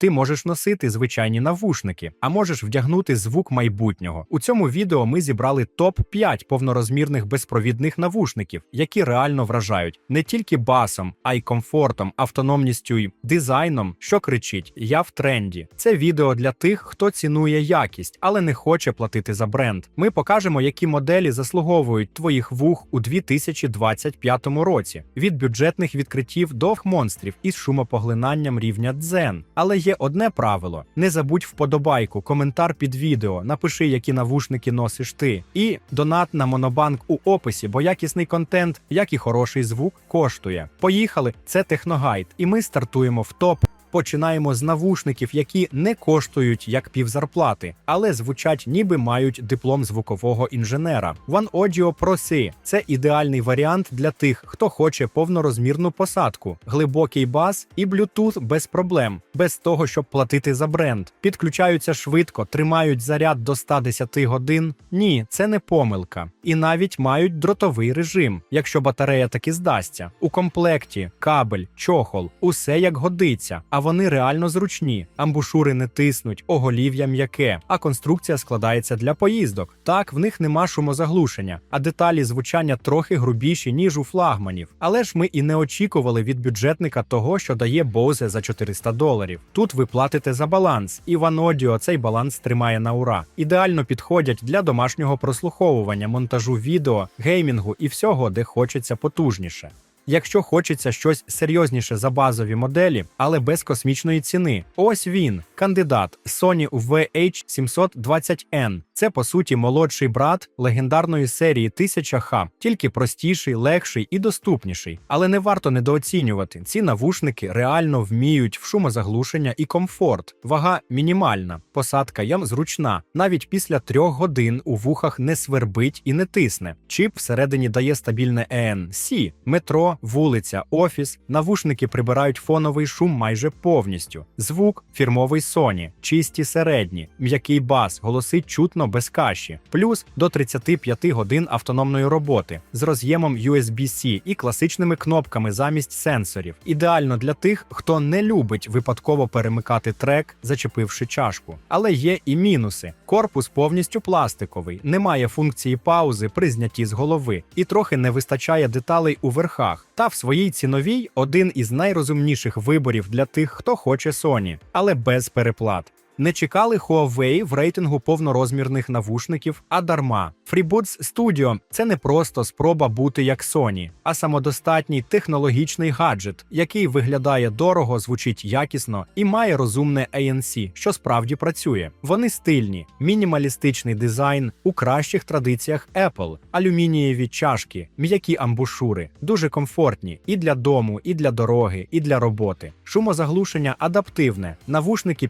Ти можеш носити звичайні навушники, а можеш вдягнути звук майбутнього. У цьому відео ми зібрали топ 5 повнорозмірних безпровідних навушників, які реально вражають не тільки басом, а й комфортом, автономністю й дизайном, що кричить: Я в тренді. Це відео для тих, хто цінує якість, але не хоче платити за бренд. Ми покажемо, які моделі заслуговують твоїх вух у 2025 році. Від бюджетних відкриттів до монстрів із шумопоглинанням рівня дзен. Але є одне правило: не забудь вподобайку, коментар під відео, напиши, які навушники носиш ти, і донат на монобанк у описі, бо якісний контент, як і хороший звук, коштує. Поїхали, це техногайд, і ми стартуємо в топ. Починаємо з навушників, які не коштують як півзарплати, але звучать, ніби мають диплом звукового інженера. One Audio Pro C – це ідеальний варіант для тих, хто хоче повнорозмірну посадку, глибокий бас і Bluetooth без проблем, без того, щоб платити за бренд. Підключаються швидко, тримають заряд до 110 годин. Ні, це не помилка. І навіть мають дротовий режим, якщо батарея таки здасться. У комплекті кабель, чохол, усе як годиться. А вони реально зручні. Амбушури не тиснуть, оголів'я м'яке, а конструкція складається для поїздок. Так, в них нема шумозаглушення, а деталі звучання трохи грубіші, ніж у флагманів. Але ж ми і не очікували від бюджетника того, що дає Bose за 400 доларів. Тут ви платите за баланс, і Audio цей баланс тримає на ура. Ідеально підходять для домашнього прослуховування, монтажу відео, геймінгу і всього, де хочеться потужніше. Якщо хочеться щось серйозніше за базові моделі, але без космічної ціни. Ось він, кандидат Sony VH720N. Це по суті молодший брат легендарної серії 1000H, тільки простіший, легший і доступніший. Але не варто недооцінювати. Ці навушники реально вміють в шумозаглушення і комфорт. Вага мінімальна, посадка ям зручна. Навіть після трьох годин у вухах не свербить і не тисне. Чип всередині дає стабільне ANC, метро, вулиця, офіс. Навушники прибирають фоновий шум майже повністю. Звук фірмовий Sony, чисті середні, м'який бас, голосить чутно без каші, плюс до 35 годин автономної роботи з роз'ємом USB-C і класичними кнопками замість сенсорів. Ідеально для тих, хто не любить випадково перемикати трек, зачепивши чашку. Але є і мінуси: корпус повністю пластиковий, немає функції паузи при знятті з голови, і трохи не вистачає деталей у верхах. Та в своїй ціновій один із найрозумніших виборів для тих, хто хоче Sony, але без переплат. Не чекали Huawei в рейтингу повнорозмірних навушників, а дарма. FreeBuds Studio – це не просто спроба бути як Sony, а самодостатній технологічний гаджет, який виглядає дорого, звучить якісно і має розумне ANC, що справді працює. Вони стильні, мінімалістичний дизайн у кращих традиціях Apple, алюмінієві чашки, м'які амбушури, дуже комфортні і для дому, і для дороги, і для роботи. Шумозаглушення адаптивне, навушники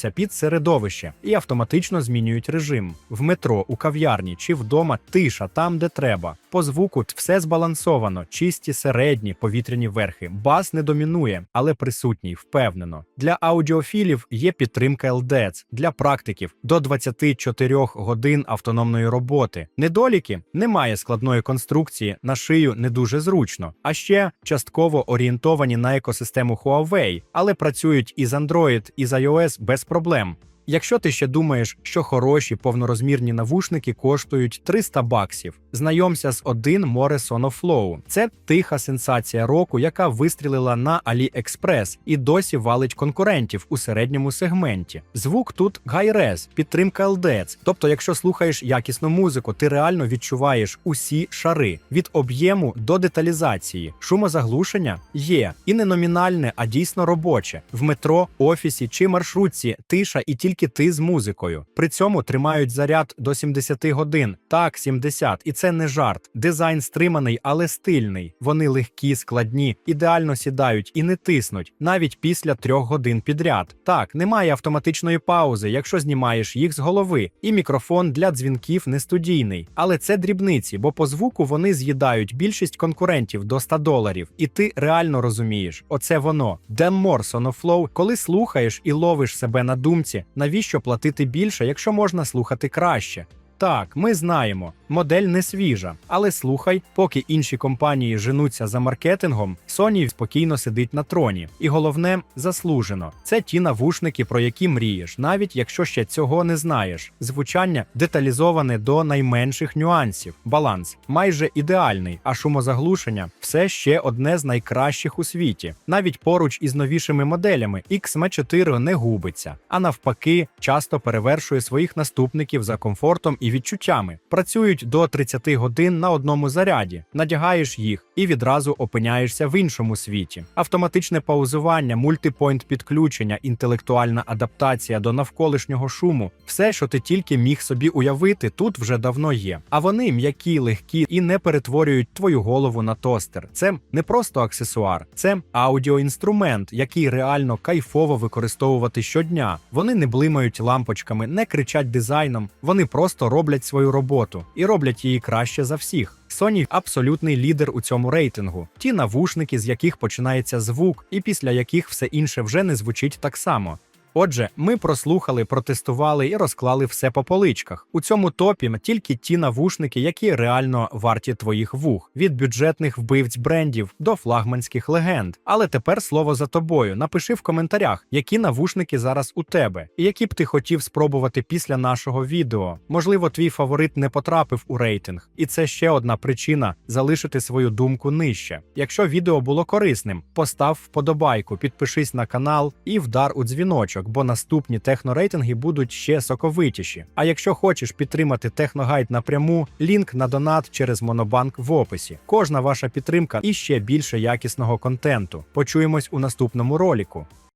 підлаштовуються під середовище і автоматично змінюють режим в метро, у кав'ярні чи вдома тиша там, де треба. По звуку все збалансовано, чисті середні повітряні верхи. Бас не домінує, але присутній, впевнено. Для аудіофілів є підтримка LDEC, для практиків до 24 годин автономної роботи. Недоліки немає складної конструкції, на шию не дуже зручно, а ще частково орієнтовані на екосистему Huawei, але працюють із Android і з iOS без проблем. Якщо ти ще думаєш, що хороші повнорозмірні навушники коштують 300 баксів, знайомся з один More Sonoflow. Це тиха сенсація року, яка вистрілила на AliExpress і досі валить конкурентів у середньому сегменті. Звук тут Hi-Res, підтримка LDEC. Тобто, якщо слухаєш якісну музику, ти реально відчуваєш усі шари від об'єму до деталізації. Шумозаглушення є і не номінальне, а дійсно робоче в метро, офісі чи маршрутці. Тиша і тільки ти з музикою. При цьому тримають заряд до 70 годин. Так, 70. І це не жарт. Дизайн стриманий, але стильний. Вони легкі, складні, ідеально сідають і не тиснуть, навіть після трьох годин підряд. Так, немає автоматичної паузи, якщо знімаєш їх з голови, і мікрофон для дзвінків не студійний. Але це дрібниці, бо по звуку вони з'їдають більшість конкурентів до 100 доларів. І ти реально розумієш, оце воно. Dan More коли слухаєш і ловиш себе на думці, навіщо платити більше, якщо можна слухати краще. Так, ми знаємо, модель не свіжа, але слухай, поки інші компанії женуться за маркетингом, Sony спокійно сидить на троні. І головне, заслужено. Це ті навушники, про які мрієш, навіть якщо ще цього не знаєш. Звучання деталізоване до найменших нюансів. Баланс майже ідеальний, а шумозаглушення все ще одне з найкращих у світі. Навіть поруч із новішими моделями XM4 не губиться, а навпаки, часто перевершує своїх наступників за комфортом і відчуттями. Працюють до 30 годин на одному заряді, надягаєш їх і відразу опиняєшся в іншому світі. Автоматичне паузування, мультипойнт підключення, інтелектуальна адаптація до навколишнього шуму все, що ти тільки міг собі уявити, тут вже давно є. А вони м'які, легкі і не перетворюють твою голову на тостер. Це не просто аксесуар, це аудіоінструмент, який реально кайфово використовувати щодня. Вони не блимають лампочками, не кричать дизайном, вони просто роблять свою роботу і роблять її краще за всіх. Sony – абсолютний лідер у цьому рейтингу. Ті навушники, з яких починається звук, і після яких все інше вже не звучить так само. Отже, ми прослухали, протестували і розклали все по поличках. У цьому топі тільки ті навушники, які реально варті твоїх вух, від бюджетних вбивць брендів до флагманських легенд. Але тепер слово за тобою. Напиши в коментарях, які навушники зараз у тебе, і які б ти хотів спробувати після нашого відео. Можливо, твій фаворит не потрапив у рейтинг, і це ще одна причина залишити свою думку нижче. Якщо відео було корисним, постав вподобайку, підпишись на канал і вдар у дзвіночок, бо наступні технорейтинги будуть ще соковитіші. А якщо хочеш підтримати техногайд напряму, лінк на донат через Монобанк в описі. Кожна ваша підтримка і ще більше якісного контенту. Почуємось у наступному роліку.